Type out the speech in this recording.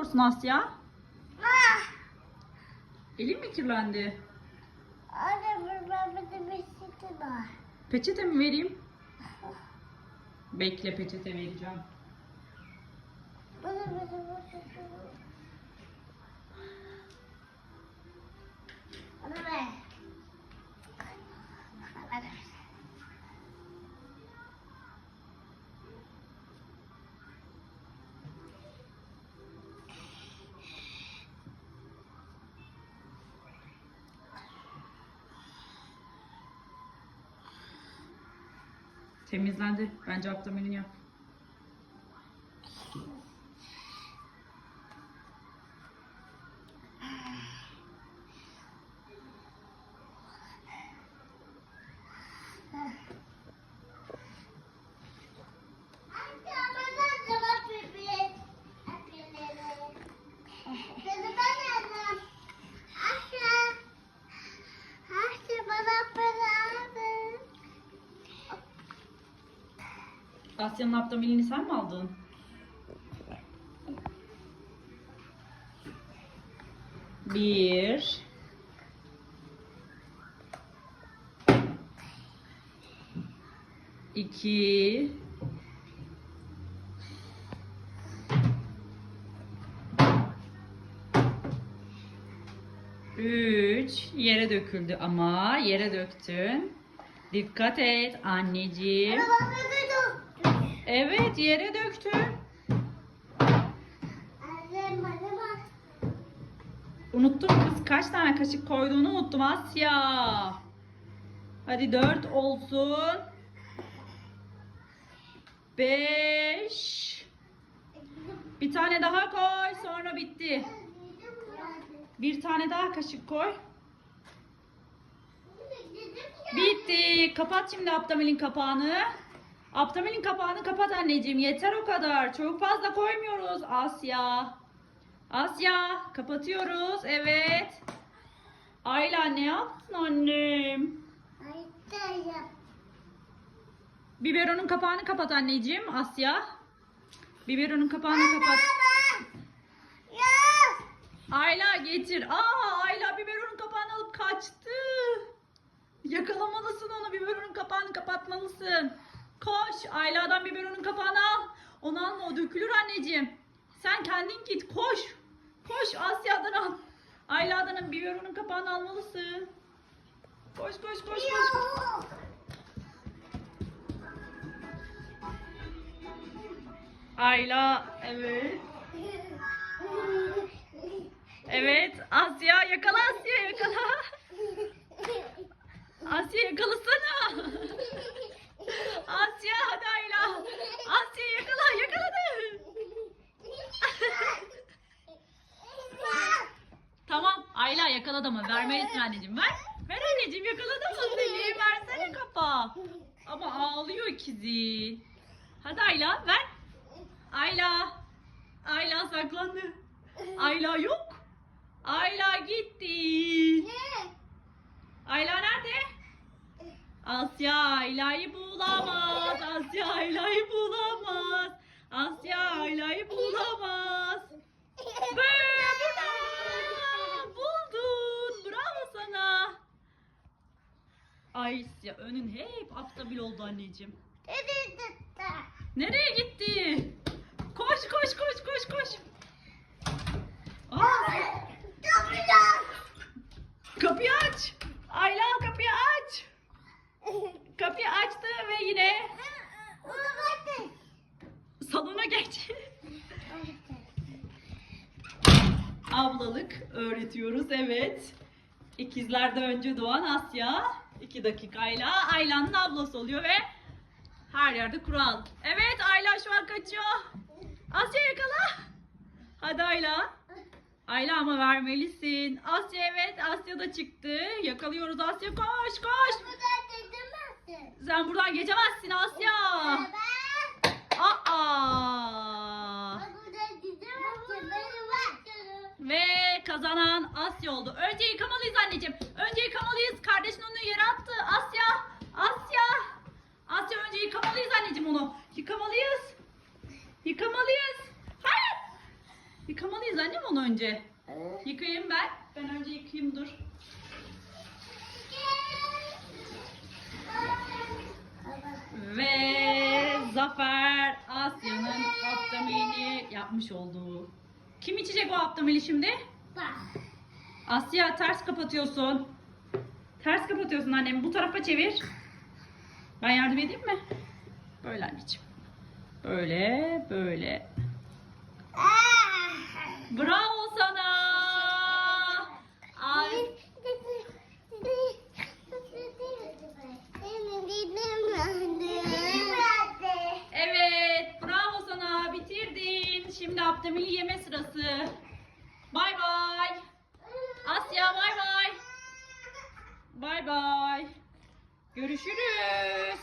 yapıyorsun Asya? Ah! Elin mi kirlendi? Anne burada bisiklet var. Peçete mi vereyim? Bekle peçete vereceğim. Bana bir de bisiklet Bana ver. Bana ver. Temizlendi. Bence abdominini yap. Anne bana cevap ver. Kızı ben yazdım. Asya. Asya bana beraber. Asya'nın abdominini sen mi aldın? Bir. İki. Üç. Yere döküldü ama yere döktün. Dikkat et anneciğim. Duydum. Evet yere bak. Unuttum kız kaç tane kaşık koyduğunu unuttum Asya. Hadi dört olsun. Beş. Bir tane daha koy sonra bitti. Bir tane daha kaşık koy. Bitti. Kapat şimdi abdomelin kapağını. Abdomelin kapağını kapat anneciğim. Yeter o kadar. Çok fazla koymuyoruz Asya. Asya kapatıyoruz. Evet. Ayla ne yaptın annem? Biberonun kapağını kapat anneciğim. Asya. Biberonun kapağını kapat. Ayla getir. Aa Ayla biberonun kapağını alıp kaçtı. Yakalamalısın onu. Biberonun kapağını kapatmalısın. Koş. Ayla'dan biberonun kapağını al. Onu alma o dökülür anneciğim. Sen kendin git. Koş. Koş Asya'dan al. Ayla'dan biberonun kapağını almalısın. Koş koş koş koş. Ayla evet. Evet Asya yakala Asya yakala. Asya yakalasana. Asya hadi Ayla. Asya yakala yakaladı. Tamam Ayla ama vermelisin anneciğim ver. Ver anneciğim yakaladı mı seni? Versene kapağı. Ama ağlıyor ikizi. Hadi Ayla ver. Ayla. Ayla saklandı. Ayla yok. Ayla gitti. Ayla nerede? Asya Ayla'yı bulamaz. Asya Ayla'yı bulamaz. Asya Ayla'yı bulamaz. Ve burada. Buldun. Bravo sana. Önün hep aptabil oldu anneciğim. Nereye gitti? Koş koş koş koş koş. Aa, kapıyı aç. Ayla kapıyı aç. Kapıyı açtı ve yine salona geç. Ablalık öğretiyoruz evet. İkizlerden önce doğan Asya. İki dakikayla Ayla'nın ablası oluyor ve her yerde kural. Evet Ayla şu an kaçıyor. Asya yakala. Hadi Ayla. Ayla ama vermelisin. Asya evet Asya da çıktı. Yakalıyoruz Asya koş koş. Sen buradan geçemezsin Asya. Aa. Ve kazanan Asya oldu. Önce yıkamalıyız anneciğim. Önce yıkamalıyız. Kardeşin onu yere attı. Asya. Asya. Asya önce yıkamalıyız annem onu önce. Yıkayayım ben. Ben önce yıkayayım dur. Ve Zafer Asya'nın aptamini yapmış olduğu. Kim içecek o aptamili şimdi? Bak. Asya ters kapatıyorsun. Ters kapatıyorsun annem. Bu tarafa çevir. Ben yardım edeyim mi? Böyle anneciğim. Böyle, böyle. Bravo sana. Ay, evet, bravo sana. Bitirdin. Şimdi aptamili yeme sırası. Bay bay. Asya bay bay. Bay bay. Görüşürüz.